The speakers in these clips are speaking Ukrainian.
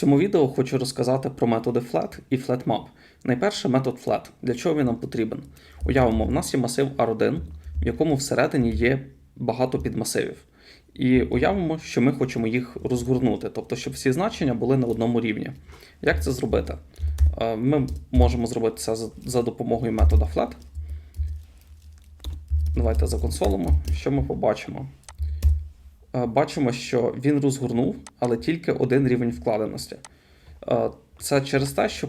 цьому відео хочу розказати про методи flat і flatmap. Найперше метод flat. Для чого він нам потрібен? Уявимо, в нас є масив R1, в якому всередині є багато підмасивів. І уявимо, що ми хочемо їх розгорнути, тобто, щоб всі значення були на одному рівні. Як це зробити? Е, Ми можемо зробити це за- допомогою метода flat. Давайте законсолимо, що ми побачимо. Е, Бачимо, що він розгорнув, але тільки один рівень вкладеності. Е, Це через те, що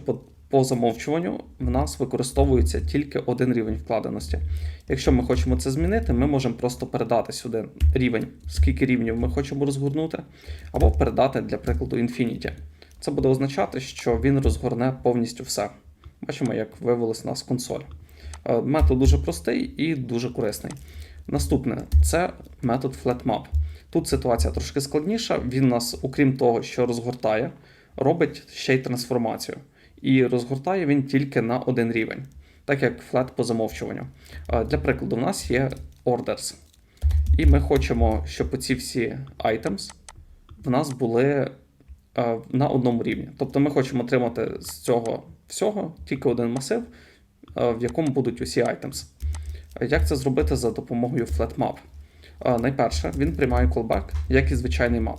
по, замовчуванню в нас використовується тільки один рівень вкладеності. Якщо ми хочемо це змінити, ми можемо просто передати сюди рівень, скільки рівнів ми хочемо розгорнути, або передати, для прикладу, Infinity. Це буде означати, що він розгорне повністю все. Бачимо, як виявилось у нас консоль. Е, Метод дуже простий і дуже корисний. Наступне це метод FlatMap. Тут ситуація трошки складніша. Він нас, окрім того, що розгортає, робить ще й трансформацію. І розгортає він тільки на один рівень, так як flat по замовчуванню. Для прикладу, в нас є orders. І ми хочемо, щоб ці всі items в нас були на одному рівні. Тобто ми хочемо отримати з цього всього тільки один масив, в якому будуть усі items. Як це зробити за допомогою FlatMap? Найперше, він приймає callback, як і звичайний map.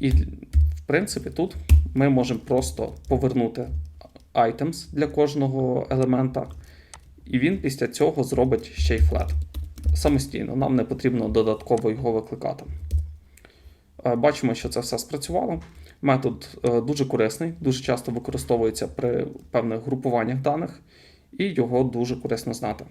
І, в принципі, тут ми можемо просто повернути items для кожного елемента, і він після цього зробить ще й flat. Самостійно, нам не потрібно додатково його викликати. Е, Бачимо, що це все спрацювало. Метод е, дуже корисний, дуже часто використовується при певних групуваннях даних, і його дуже корисно знати.